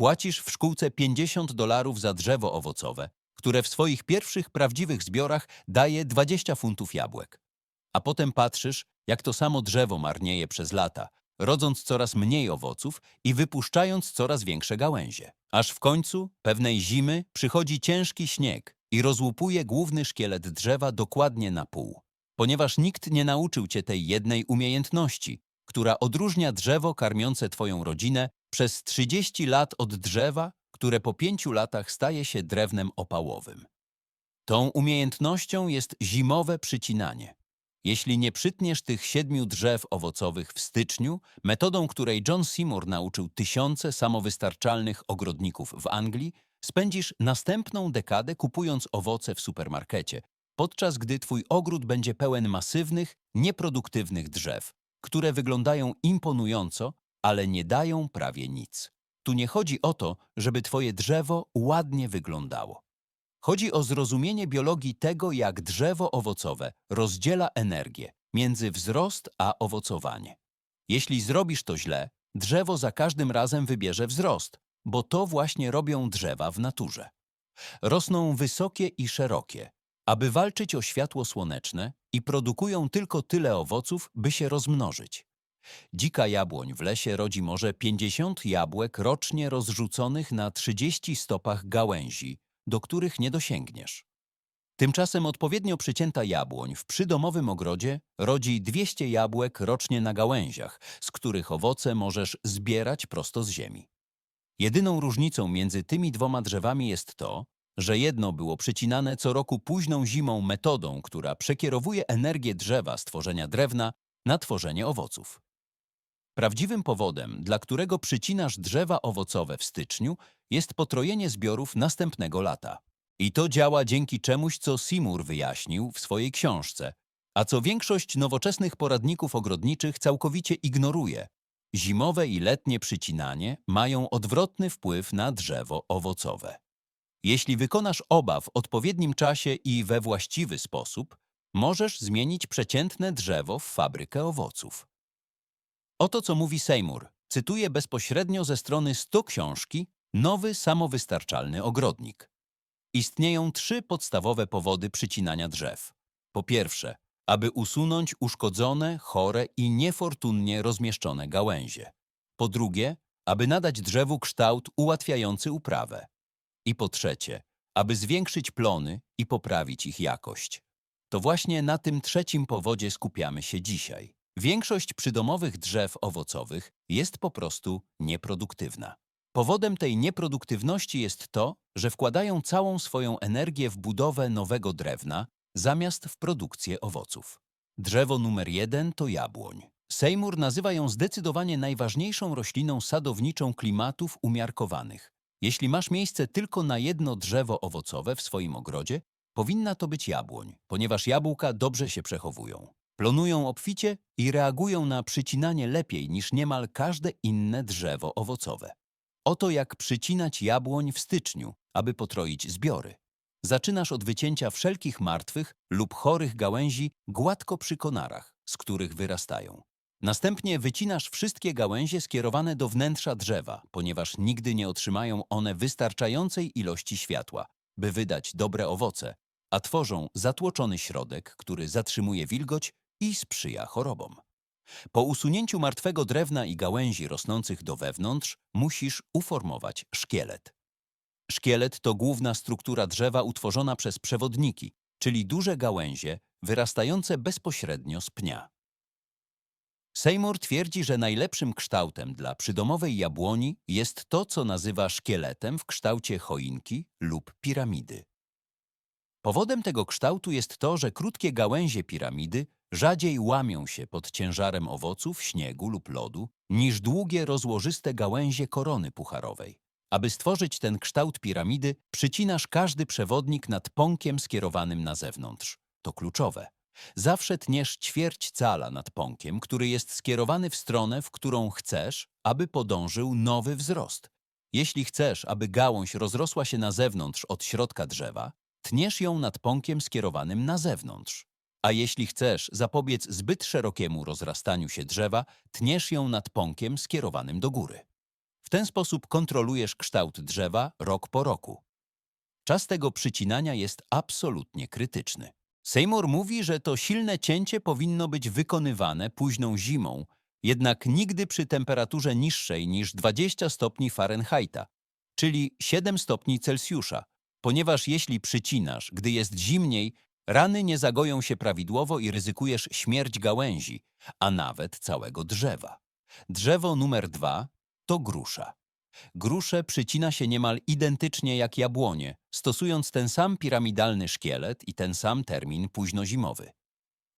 Płacisz w szkółce 50 dolarów za drzewo owocowe, które w swoich pierwszych prawdziwych zbiorach daje 20 funtów jabłek. A potem patrzysz, jak to samo drzewo marnieje przez lata, rodząc coraz mniej owoców i wypuszczając coraz większe gałęzie. Aż w końcu, pewnej zimy, przychodzi ciężki śnieg i rozłupuje główny szkielet drzewa dokładnie na pół. Ponieważ nikt nie nauczył cię tej jednej umiejętności, która odróżnia drzewo karmiące twoją rodzinę przez 30 lat od drzewa, które po pięciu latach staje się drewnem opałowym. Tą umiejętnością jest zimowe przycinanie. Jeśli nie przytniesz tych siedmiu drzew owocowych w styczniu, metodą której John Seymour nauczył tysiące samowystarczalnych ogrodników w Anglii, spędzisz następną dekadę kupując owoce w supermarkecie, podczas gdy twój ogród będzie pełen masywnych, nieproduktywnych drzew, które wyglądają imponująco, ale nie dają prawie nic. Tu nie chodzi o to, żeby twoje drzewo ładnie wyglądało. Chodzi o zrozumienie biologii tego, jak drzewo owocowe rozdziela energię między wzrost a owocowanie. Jeśli zrobisz to źle, drzewo za każdym razem wybierze wzrost, bo to właśnie robią drzewa w naturze. Rosną wysokie i szerokie, aby walczyć o światło słoneczne i produkują tylko tyle owoców, by się rozmnożyć. Dzika jabłoń w lesie rodzi może 50 jabłek rocznie rozrzuconych na 30 stopach gałęzi, do których nie dosięgniesz. Tymczasem odpowiednio przycięta jabłoń w przydomowym ogrodzie rodzi 200 jabłek rocznie na gałęziach, z których owoce możesz zbierać prosto z ziemi. Jedyną różnicą między tymi dwoma drzewami jest to, że jedno było przycinane co roku późną zimą metodą, która przekierowuje energię drzewa z tworzenia drewna na tworzenie owoców. Prawdziwym powodem, dla którego przycinasz drzewa owocowe w styczniu, jest potrojenie zbiorów następnego lata. I to działa dzięki czemuś, co Seymour wyjaśnił w swojej książce, a co większość nowoczesnych poradników ogrodniczych całkowicie ignoruje. Zimowe i letnie przycinanie mają odwrotny wpływ na drzewo owocowe. Jeśli wykonasz oba w odpowiednim czasie i we właściwy sposób, możesz zmienić przeciętne drzewo w fabrykę owoców. Oto co mówi Seymour. Cytuję bezpośrednio ze strony 100 książki Nowy samowystarczalny ogrodnik. Istnieją trzy podstawowe powody przycinania drzew. Po pierwsze, aby usunąć uszkodzone, chore i niefortunnie rozmieszczone gałęzie. Po drugie, aby nadać drzewu kształt ułatwiający uprawę. I po trzecie, aby zwiększyć plony i poprawić ich jakość. To właśnie na tym trzecim powodzie skupiamy się dzisiaj. Większość przydomowych drzew owocowych jest po prostu nieproduktywna. Powodem tej nieproduktywności jest to, że wkładają całą swoją energię w budowę nowego drewna zamiast w produkcję owoców. Drzewo numer jeden to jabłoń. Seymour nazywa ją zdecydowanie najważniejszą rośliną sadowniczą klimatów umiarkowanych. Jeśli masz miejsce tylko na jedno drzewo owocowe w swoim ogrodzie, powinna to być jabłoń, ponieważ jabłka dobrze się przechowują. Plonują obficie i reagują na przycinanie lepiej niż niemal każde inne drzewo owocowe. Oto jak przycinać jabłoń w styczniu, aby potroić zbiory. Zaczynasz od wycięcia wszelkich martwych lub chorych gałęzi gładko przy konarach, z których wyrastają. Następnie wycinasz wszystkie gałęzie skierowane do wnętrza drzewa, ponieważ nigdy nie otrzymają one wystarczającej ilości światła, by wydać dobre owoce, a tworzą zatłoczony środek, który zatrzymuje wilgoć i sprzyja chorobom. Po usunięciu martwego drewna i gałęzi rosnących do wewnątrz musisz uformować szkielet. Szkielet to główna struktura drzewa utworzona przez przewodniki, czyli duże gałęzie wyrastające bezpośrednio z pnia. Seymour twierdzi, że najlepszym kształtem dla przydomowej jabłoni jest to, co nazywa szkieletem w kształcie choinki lub piramidy. Powodem tego kształtu jest to, że krótkie gałęzie piramidy rzadziej łamią się pod ciężarem owoców, śniegu lub lodu, niż długie, rozłożyste gałęzie korony pucharowej. Aby stworzyć ten kształt piramidy, przycinasz każdy przewodnik nad pąkiem skierowanym na zewnątrz. To kluczowe. Zawsze tniesz ćwierć cala nad pąkiem, który jest skierowany w stronę, w którą chcesz, aby podążył nowy wzrost. Jeśli chcesz, aby gałąź rozrosła się na zewnątrz od środka drzewa, tniesz ją nad pąkiem skierowanym na zewnątrz. A jeśli chcesz zapobiec zbyt szerokiemu rozrastaniu się drzewa, tniesz ją nad pąkiem skierowanym do góry. W ten sposób kontrolujesz kształt drzewa rok po roku. Czas tego przycinania jest absolutnie krytyczny. Seymour mówi, że to silne cięcie powinno być wykonywane późną zimą, jednak nigdy przy temperaturze niższej niż 20 stopni Fahrenheita, czyli 7 stopni Celsjusza, ponieważ jeśli przycinasz, gdy jest zimniej, rany nie zagoją się prawidłowo i ryzykujesz śmierć gałęzi, a nawet całego drzewa. Drzewo numer dwa to grusza. Grusze przycina się niemal identycznie jak jabłonie, stosując ten sam piramidalny szkielet i ten sam termin późnozimowy.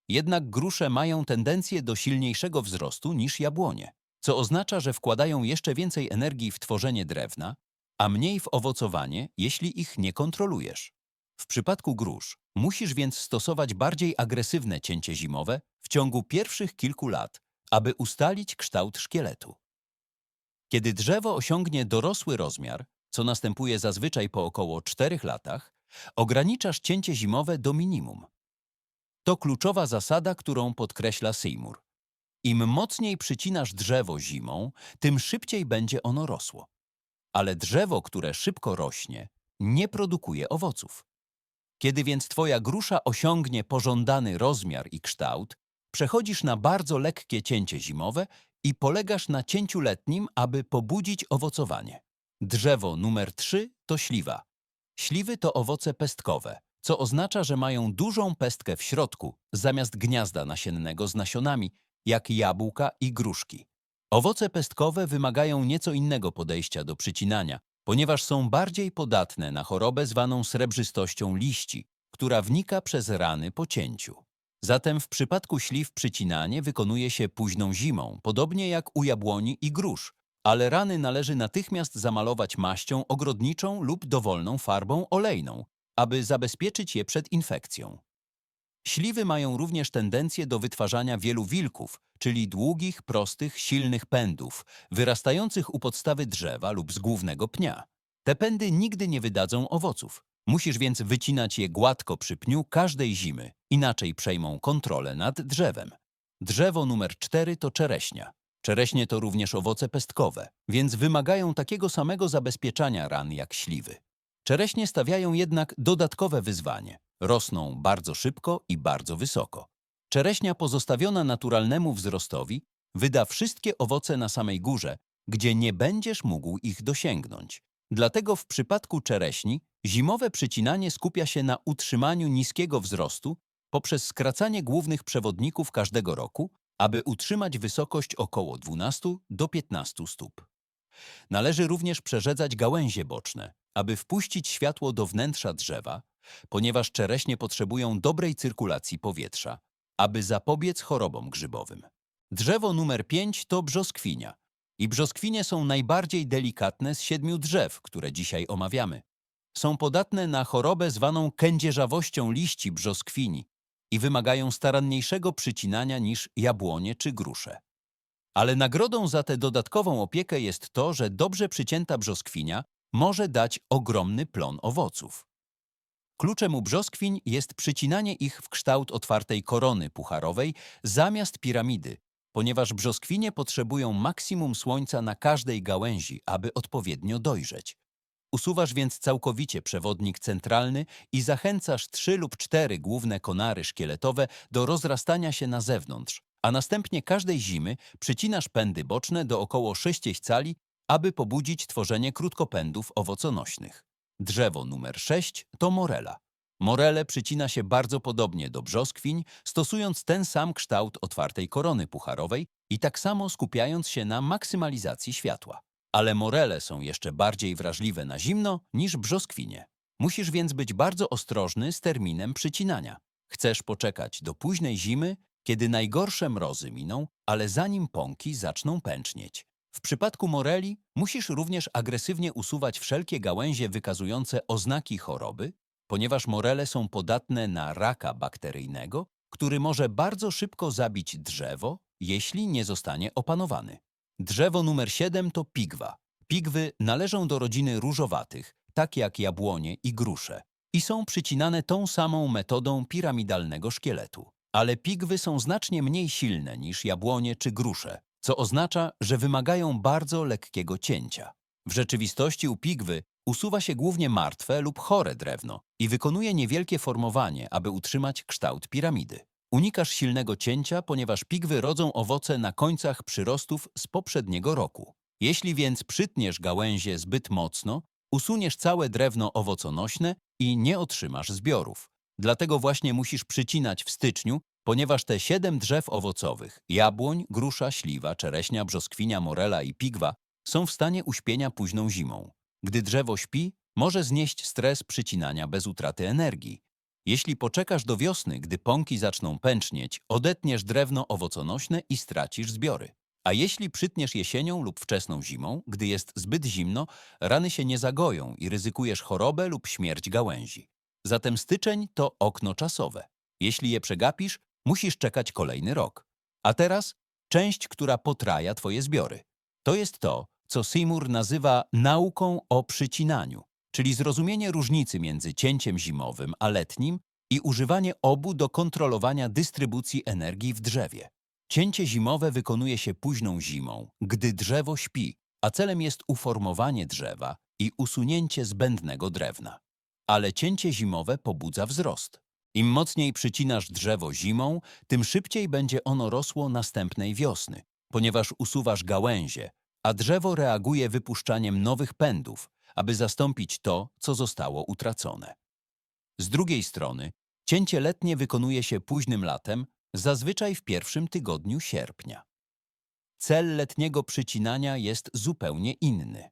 Jednak grusze mają tendencję do silniejszego wzrostu niż jabłonie, co oznacza, że wkładają jeszcze więcej energii w tworzenie drewna, a mniej w owocowanie, jeśli ich nie kontrolujesz. W przypadku grusz musisz więc stosować bardziej agresywne cięcie zimowe w ciągu pierwszych kilku lat, aby ustalić kształt szkieletu. Kiedy drzewo osiągnie dorosły rozmiar, co następuje zazwyczaj po około 4 latach, ograniczasz cięcie zimowe do minimum. To kluczowa zasada, którą podkreśla Seymour. Im mocniej przycinasz drzewo zimą, tym szybciej będzie ono rosło. Ale drzewo, które szybko rośnie, nie produkuje owoców. Kiedy więc twoja grusza osiągnie pożądany rozmiar i kształt, przechodzisz na bardzo lekkie cięcie zimowe i polegasz na cięciu letnim, aby pobudzić owocowanie. Drzewo numer 3 to śliwa. Śliwy to owoce pestkowe, co oznacza, że mają dużą pestkę w środku, zamiast gniazda nasiennego z nasionami, jak jabłka i gruszki. Owoce pestkowe wymagają nieco innego podejścia do przycinania, ponieważ są bardziej podatne na chorobę zwaną srebrzystością liści, która wnika przez rany po cięciu. Zatem w przypadku śliw przycinanie wykonuje się późną zimą, podobnie jak u jabłoni i grusz, ale rany należy natychmiast zamalować maścią ogrodniczą lub dowolną farbą olejną, aby zabezpieczyć je przed infekcją. Śliwy mają również tendencję do wytwarzania wielu wilków, czyli długich, prostych, silnych pędów, wyrastających u podstawy drzewa lub z głównego pnia. Te pędy nigdy nie wydadzą owoców. Musisz więc wycinać je gładko przy pniu każdej zimy, inaczej przejmą kontrolę nad drzewem. Drzewo numer 4 to czereśnia. Czereśnie to również owoce pestkowe, więc wymagają takiego samego zabezpieczania ran jak śliwy. Czereśnie stawiają jednak dodatkowe wyzwanie. Rosną bardzo szybko i bardzo wysoko. Czereśnia pozostawiona naturalnemu wzrostowi wyda wszystkie owoce na samej górze, gdzie nie będziesz mógł ich dosięgnąć. Dlatego w przypadku czereśni zimowe przycinanie skupia się na utrzymaniu niskiego wzrostu poprzez skracanie głównych przewodników każdego roku, aby utrzymać wysokość około 12 do 15 stóp. Należy również przerzedzać gałęzie boczne, aby wpuścić światło do wnętrza drzewa, ponieważ czereśnie potrzebują dobrej cyrkulacji powietrza, aby zapobiec chorobom grzybowym. Drzewo numer 5 to brzoskwinia. I brzoskwinie są najbardziej delikatne z siedmiu drzew, które dzisiaj omawiamy. Są podatne na chorobę zwaną kędzierzawością liści brzoskwini i wymagają staranniejszego przycinania niż jabłonie czy grusze. Ale nagrodą za tę dodatkową opiekę jest to, że dobrze przycięta brzoskwinia może dać ogromny plon owoców. Kluczem u brzoskwiń jest przycinanie ich w kształt otwartej korony pucharowej zamiast piramidy, ponieważ brzoskwinie potrzebują maksimum słońca na każdej gałęzi, aby odpowiednio dojrzeć. Usuwasz więc całkowicie przewodnik centralny i zachęcasz trzy lub cztery główne konary szkieletowe do rozrastania się na zewnątrz, a następnie każdej zimy przycinasz pędy boczne do około 6 cali, aby pobudzić tworzenie krótkopędów owoconośnych. Drzewo numer 6 to morela. Morele przycina się bardzo podobnie do brzoskwiń, stosując ten sam kształt otwartej korony pucharowej i tak samo skupiając się na maksymalizacji światła. Ale morele są jeszcze bardziej wrażliwe na zimno niż brzoskwinie. Musisz więc być bardzo ostrożny z terminem przycinania. Chcesz poczekać do późnej zimy, kiedy najgorsze mrozy miną, ale zanim pąki zaczną pęcznieć. W przypadku moreli musisz również agresywnie usuwać wszelkie gałęzie wykazujące oznaki choroby, ponieważ morele są podatne na raka bakteryjnego, który może bardzo szybko zabić drzewo, jeśli nie zostanie opanowany. Drzewo numer 7 to pigwa. Pigwy należą do rodziny różowatych, tak jak jabłonie i grusze, i są przycinane tą samą metodą piramidalnego szkieletu. Ale pigwy są znacznie mniej silne niż jabłonie czy grusze, co oznacza, że wymagają bardzo lekkiego cięcia. W rzeczywistości u pigwy usuwa się głównie martwe lub chore drewno i wykonuje niewielkie formowanie, aby utrzymać kształt piramidy. Unikasz silnego cięcia, ponieważ pigwy rodzą owoce na końcach przyrostów z poprzedniego roku. Jeśli więc przytniesz gałęzie zbyt mocno, usuniesz całe drewno owoconośne i nie otrzymasz zbiorów. Dlatego właśnie musisz przycinać w styczniu, ponieważ te siedem drzew owocowych jabłoń, grusza, śliwa, czereśnia, brzoskwinia, morela i pigwa są w stanie uśpienia późną zimą. Gdy drzewo śpi, może znieść stres przycinania bez utraty energii. Jeśli poczekasz do wiosny, gdy pąki zaczną pęcznieć, odetniesz drewno owoconośne i stracisz zbiory. A jeśli przytniesz jesienią lub wczesną zimą, gdy jest zbyt zimno, rany się nie zagoją i ryzykujesz chorobę lub śmierć gałęzi. Zatem styczeń to okno czasowe. Jeśli je przegapisz, musisz czekać kolejny rok. A teraz część, która potraja twoje zbiory. To jest to, co Seymour nazywa nauką o przycinaniu, czyli zrozumienie różnicy między cięciem zimowym a letnim i używanie obu do kontrolowania dystrybucji energii w drzewie. Cięcie zimowe wykonuje się późną zimą, gdy drzewo śpi, a celem jest uformowanie drzewa i usunięcie zbędnego drewna. Ale cięcie zimowe pobudza wzrost. Im mocniej przycinasz drzewo zimą, tym szybciej będzie ono rosło następnej wiosny, ponieważ usuwasz gałęzie, a drzewo reaguje wypuszczaniem nowych pędów, aby zastąpić to, co zostało utracone. Z drugiej strony, cięcie letnie wykonuje się późnym latem, zazwyczaj w pierwszym tygodniu sierpnia. Cel letniego przycinania jest zupełnie inny.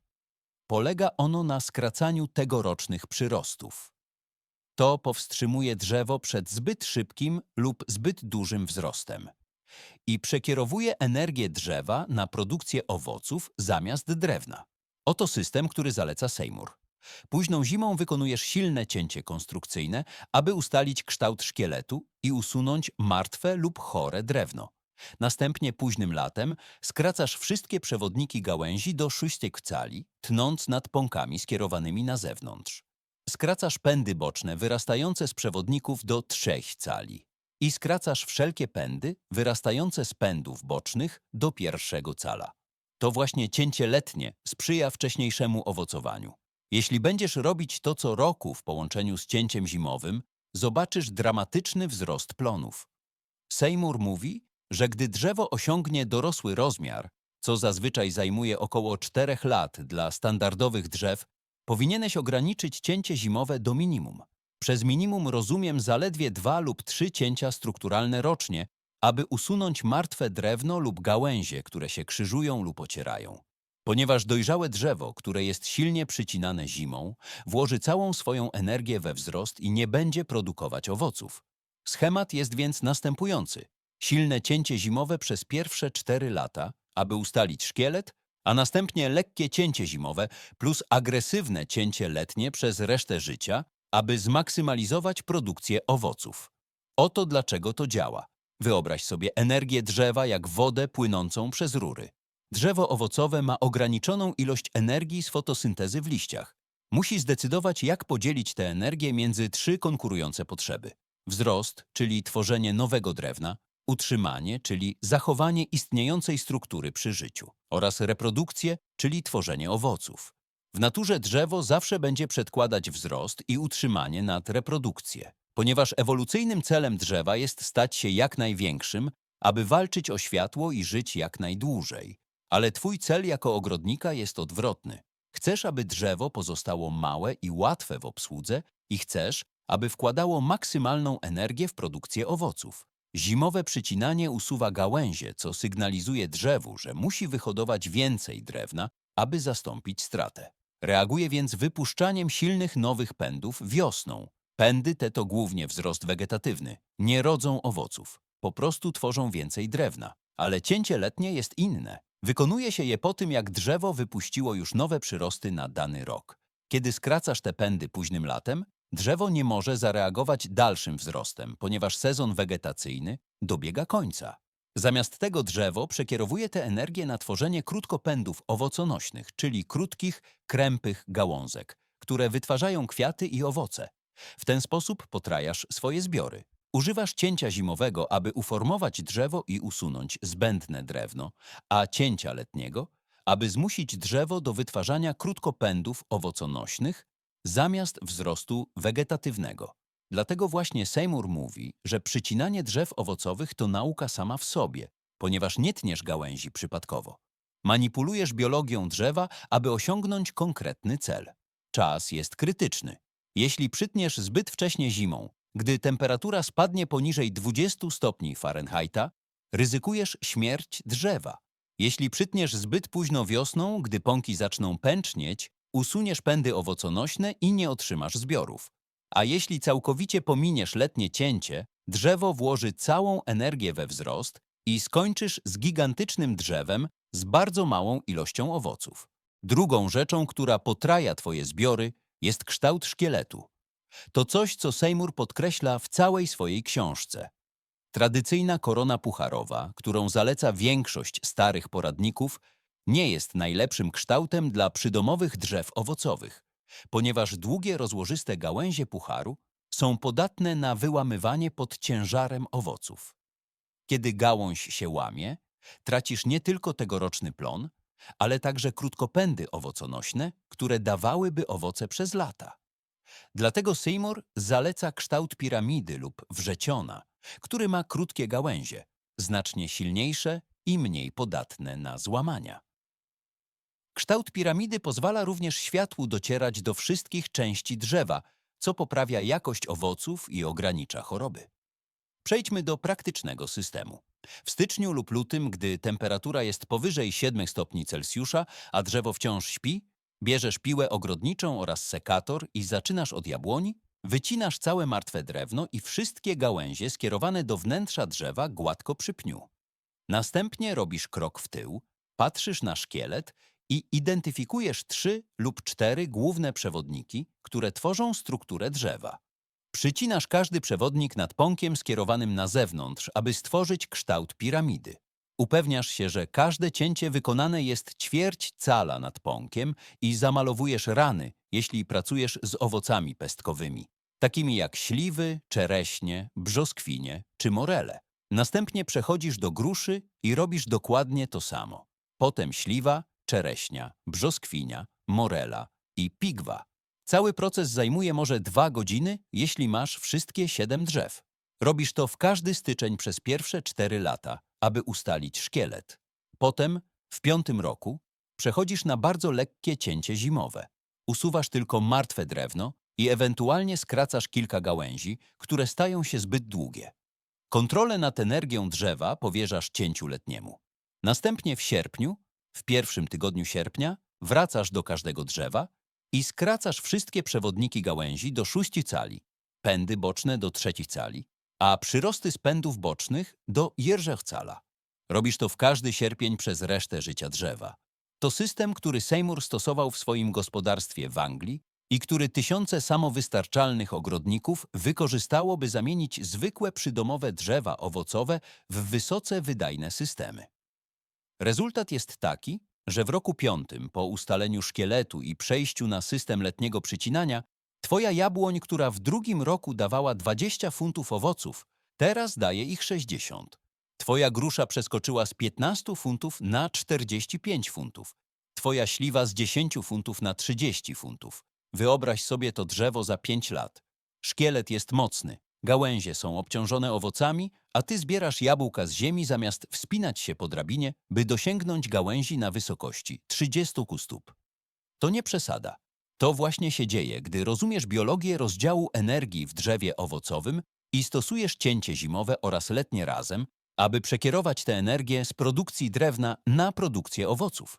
Polega ono na skracaniu tegorocznych przyrostów. To powstrzymuje drzewo przed zbyt szybkim lub zbyt dużym wzrostem i przekierowuje energię drzewa na produkcję owoców zamiast drewna. Oto system, który zaleca Seymour. Późną zimą wykonujesz silne cięcie konstrukcyjne, aby ustalić kształt szkieletu i usunąć martwe lub chore drewno. Następnie późnym latem skracasz wszystkie przewodniki gałęzi do szóstek cali, tnąc nad pąkami skierowanymi na zewnątrz. Skracasz pędy boczne wyrastające z przewodników do trzech cali i skracasz wszelkie pędy wyrastające z pędów bocznych do pierwszego cala. To właśnie cięcie letnie sprzyja wcześniejszemu owocowaniu. Jeśli będziesz robić to co roku w połączeniu z cięciem zimowym, zobaczysz dramatyczny wzrost plonów. Seymour mówi, że gdy drzewo osiągnie dorosły rozmiar, co zazwyczaj zajmuje około 4 lat dla standardowych drzew, powinieneś ograniczyć cięcie zimowe do minimum. Przez minimum rozumiem zaledwie dwa lub trzy cięcia strukturalne rocznie, aby usunąć martwe drewno lub gałęzie, które się krzyżują lub ocierają. Ponieważ dojrzałe drzewo, które jest silnie przycinane zimą, włoży całą swoją energię we wzrost i nie będzie produkować owoców. Schemat jest więc następujący. Silne cięcie zimowe przez pierwsze cztery lata, aby ustalić szkielet, a następnie lekkie cięcie zimowe plus agresywne cięcie letnie przez resztę życia, aby zmaksymalizować produkcję owoców. Oto dlaczego to działa. Wyobraź sobie energię drzewa jak wodę płynącą przez rury. Drzewo owocowe ma ograniczoną ilość energii z fotosyntezy w liściach. Musi zdecydować, jak podzielić tę energię między trzy konkurujące potrzeby. Wzrost, czyli tworzenie nowego drewna, utrzymanie, czyli zachowanie istniejącej struktury przy życiu, oraz reprodukcję, czyli tworzenie owoców. W naturze drzewo zawsze będzie przedkładać wzrost i utrzymanie nad reprodukcję, ponieważ ewolucyjnym celem drzewa jest stać się jak największym, aby walczyć o światło i żyć jak najdłużej. Ale twój cel jako ogrodnika jest odwrotny. Chcesz, aby drzewo pozostało małe i łatwe w obsłudze i chcesz, aby wkładało maksymalną energię w produkcję owoców. Zimowe przycinanie usuwa gałęzie, co sygnalizuje drzewu, że musi wyhodować więcej drewna, aby zastąpić stratę. Reaguje więc wypuszczaniem silnych nowych pędów wiosną. Pędy te to głównie wzrost wegetatywny. Nie rodzą owoców. Po prostu tworzą więcej drewna. Ale cięcie letnie jest inne. Wykonuje się je po tym, jak drzewo wypuściło już nowe przyrosty na dany rok. Kiedy skracasz te pędy późnym latem, drzewo nie może zareagować dalszym wzrostem, ponieważ sezon wegetacyjny dobiega końca. Zamiast tego drzewo przekierowuje tę energię na tworzenie krótkopędów owoconośnych, czyli krótkich, krępych gałązek, które wytwarzają kwiaty i owoce. W ten sposób potrajasz swoje zbiory. Używasz cięcia zimowego, aby uformować drzewo i usunąć zbędne drewno, a cięcia letniego, aby zmusić drzewo do wytwarzania krótkopędów owoconośnych zamiast wzrostu wegetatywnego. Dlatego właśnie Seymour mówi, że przycinanie drzew owocowych to nauka sama w sobie, ponieważ nie tniesz gałęzi przypadkowo. Manipulujesz biologią drzewa, aby osiągnąć konkretny cel. Czas jest krytyczny. Jeśli przytniesz zbyt wcześnie zimą, gdy temperatura spadnie poniżej 20 stopni Fahrenheita, ryzykujesz śmierć drzewa. Jeśli przytniesz zbyt późno wiosną, gdy pąki zaczną pęcznieć, usuniesz pędy owoconośne i nie otrzymasz zbiorów. A jeśli całkowicie pominiesz letnie cięcie, drzewo włoży całą energię we wzrost i skończysz z gigantycznym drzewem z bardzo małą ilością owoców. Drugą rzeczą, która potraja twoje zbiory, jest kształt szkieletu. To coś, co Seymour podkreśla w całej swojej książce. Tradycyjna korona pucharowa, którą zaleca większość starych poradników, nie jest najlepszym kształtem dla przydomowych drzew owocowych, ponieważ długie, rozłożyste gałęzie pucharu są podatne na wyłamywanie pod ciężarem owoców. Kiedy gałąź się łamie, tracisz nie tylko tegoroczny plon, ale także krótkopędy owoconośne, które dawałyby owoce przez lata. Dlatego Seymour zaleca kształt piramidy lub wrzeciona, który ma krótkie gałęzie, znacznie silniejsze i mniej podatne na złamania. Kształt piramidy pozwala również światłu docierać do wszystkich części drzewa, co poprawia jakość owoców i ogranicza choroby. Przejdźmy do praktycznego systemu. W styczniu lub lutym, gdy temperatura jest powyżej 7 stopni Celsjusza, a drzewo wciąż śpi, bierzesz piłę ogrodniczą oraz sekator i zaczynasz od jabłoni, wycinasz całe martwe drewno i wszystkie gałęzie skierowane do wnętrza drzewa gładko przy pniu. Następnie robisz krok w tył, patrzysz na szkielet i identyfikujesz trzy lub cztery główne przewodniki, które tworzą strukturę drzewa. Przycinasz każdy przewodnik nad pąkiem skierowanym na zewnątrz, aby stworzyć kształt piramidy. Upewniasz się, że każde cięcie wykonane jest ćwierć cala nad pąkiem i zamalowujesz rany, jeśli pracujesz z owocami pestkowymi, takimi jak śliwy, czereśnie, brzoskwinie czy morele. Następnie przechodzisz do gruszy i robisz dokładnie to samo. Potem śliwa, czereśnia, brzoskwinia, morela i pigwa. Cały proces zajmuje może dwa godziny, jeśli masz wszystkie siedem drzew. Robisz to w każdy styczeń przez pierwsze cztery lata, aby ustalić szkielet. Potem, w piątym roku, przechodzisz na bardzo lekkie cięcie zimowe. Usuwasz tylko martwe drewno i ewentualnie skracasz kilka gałęzi, które stają się zbyt długie. Kontrolę nad energią drzewa powierzasz cięciu letniemu. Następnie w sierpniu, w pierwszym tygodniu sierpnia, wracasz do każdego drzewa i skracasz wszystkie przewodniki gałęzi do szóści cali, pędy boczne do trzecich cali, a przyrosty z pędów bocznych do jerzech cala. Robisz to w każdy sierpień przez resztę życia drzewa. To system, który Seymour stosował w swoim gospodarstwie w Anglii i który tysiące samowystarczalnych ogrodników wykorzystało, by zamienić zwykłe przydomowe drzewa owocowe w wysoce wydajne systemy. Rezultat jest taki, że w roku piątym, po ustaleniu szkieletu i przejściu na system letniego przycinania, twoja jabłoń, która w drugim roku dawała 20 funtów owoców, teraz daje ich 60. Twoja grusza przeskoczyła z 15 funtów na 45 funtów. Twoja śliwa z 10 funtów na 30 funtów. Wyobraź sobie to drzewo za 5 lat. Szkielet jest mocny, gałęzie są obciążone owocami, a ty zbierasz jabłka z ziemi zamiast wspinać się po drabinie, by dosięgnąć gałęzi na wysokości 30 ku stóp. To nie przesada. To właśnie się dzieje, gdy rozumiesz biologię rozdziału energii w drzewie owocowym i stosujesz cięcie zimowe oraz letnie razem, aby przekierować tę energię z produkcji drewna na produkcję owoców.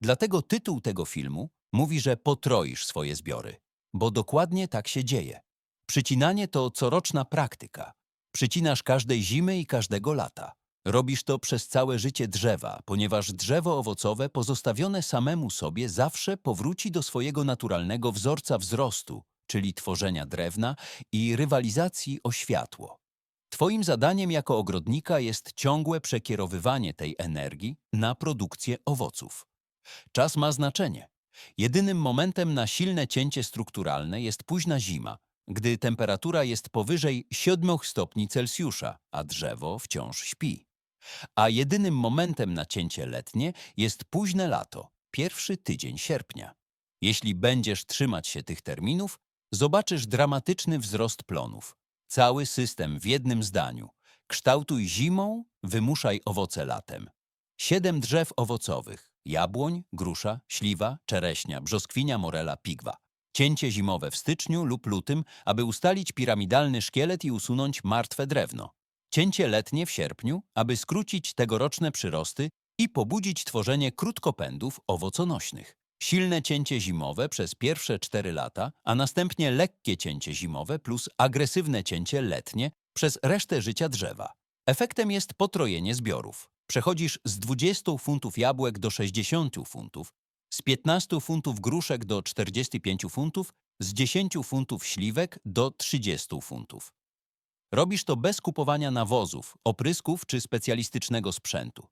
Dlatego tytuł tego filmu mówi, że potroisz swoje zbiory, bo dokładnie tak się dzieje. Przycinanie to coroczna praktyka. Przycinasz każdej zimy i każdego lata. Robisz to przez całe życie drzewa, ponieważ drzewo owocowe pozostawione samemu sobie zawsze powróci do swojego naturalnego wzorca wzrostu, czyli tworzenia drewna i rywalizacji o światło. Twoim zadaniem jako ogrodnika jest ciągłe przekierowywanie tej energii na produkcję owoców. Czas ma znaczenie. Jedynym momentem na silne cięcie strukturalne jest późna zima, gdy temperatura jest powyżej 7 stopni Celsjusza, a drzewo wciąż śpi. A jedynym momentem na cięcie letnie jest późne lato, pierwszy tydzień sierpnia. Jeśli będziesz trzymać się tych terminów, zobaczysz dramatyczny wzrost plonów. Cały system w jednym zdaniu. Kształtuj zimą, wymuszaj owoce latem. Siedem drzew owocowych. Jabłoń, grusza, śliwa, czereśnia, brzoskwinia, morela, pigwa. Cięcie zimowe w styczniu lub lutym, aby ustalić piramidalny szkielet i usunąć martwe drewno. Cięcie letnie w sierpniu, aby skrócić tegoroczne przyrosty i pobudzić tworzenie krótkopędów owoconośnych. Silne cięcie zimowe przez pierwsze 4 lata, a następnie lekkie cięcie zimowe plus agresywne cięcie letnie przez resztę życia drzewa. Efektem jest potrojenie zbiorów. Przechodzisz z 20 funtów jabłek do 60 funtów, z 15 funtów gruszek do 45 funtów, z 10 funtów śliwek do 30 funtów. Robisz to bez kupowania nawozów, oprysków czy specjalistycznego sprzętu.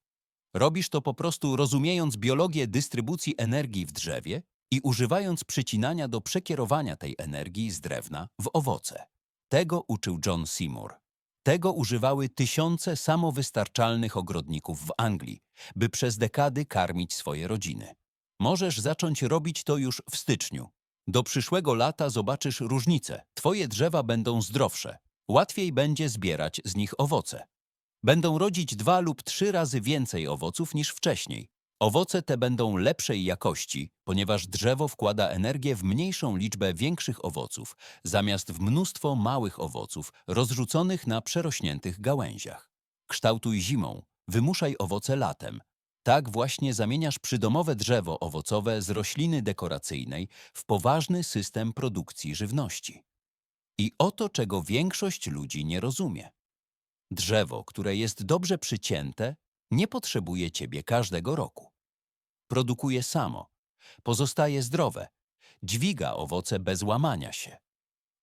Robisz to po prostu rozumiejąc biologię dystrybucji energii w drzewie i używając przycinania do przekierowania tej energii z drewna w owoce. Tego uczył John Seymour. Tego używały tysiące samowystarczalnych ogrodników w Anglii, by przez dekady karmić swoje rodziny. Możesz zacząć robić to już w styczniu. Do przyszłego lata zobaczysz różnicę. Twoje drzewa będą zdrowsze. Łatwiej będzie zbierać z nich owoce. Będą rodzić dwa lub trzy razy więcej owoców niż wcześniej. Owoce te będą lepszej jakości, ponieważ drzewo wkłada energię w mniejszą liczbę większych owoców, zamiast w mnóstwo małych owoców rozrzuconych na przerośniętych gałęziach. Kształtuj zimą, wymuszaj owoce latem. Tak właśnie zamieniasz przydomowe drzewo owocowe z rośliny dekoracyjnej w poważny system produkcji żywności. I oto czego większość ludzi nie rozumie. Drzewo, które jest dobrze przycięte, nie potrzebuje ciebie każdego roku. Produkuje samo, pozostaje zdrowe, dźwiga owoce bez łamania się.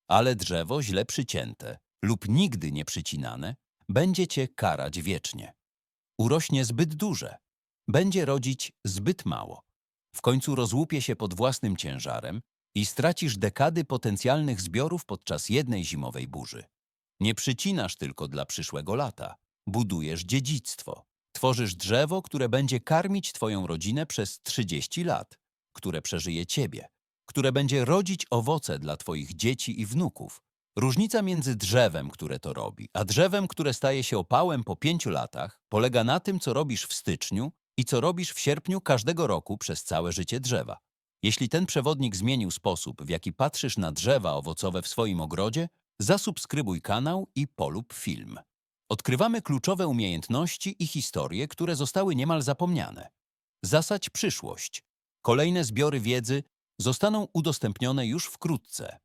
Ale drzewo źle przycięte lub nigdy nie przycinane będzie cię karać wiecznie. Urośnie zbyt duże, będzie rodzić zbyt mało. W końcu rozłupie się pod własnym ciężarem i stracisz dekady potencjalnych zbiorów podczas jednej zimowej burzy. Nie przycinasz tylko dla przyszłego lata, budujesz dziedzictwo. Tworzysz drzewo, które będzie karmić twoją rodzinę przez 30 lat, które przeżyje ciebie, które będzie rodzić owoce dla twoich dzieci i wnuków. Różnica między drzewem, które to robi, a drzewem, które staje się opałem po pięciu latach, polega na tym, co robisz w styczniu i co robisz w sierpniu każdego roku przez całe życie drzewa. Jeśli ten przewodnik zmienił sposób, w jaki patrzysz na drzewa owocowe w swoim ogrodzie, zasubskrybuj kanał i polub film. Odkrywamy kluczowe umiejętności i historie, które zostały niemal zapomniane. Zasadź przyszłość. Kolejne zbiory wiedzy zostaną udostępnione już wkrótce.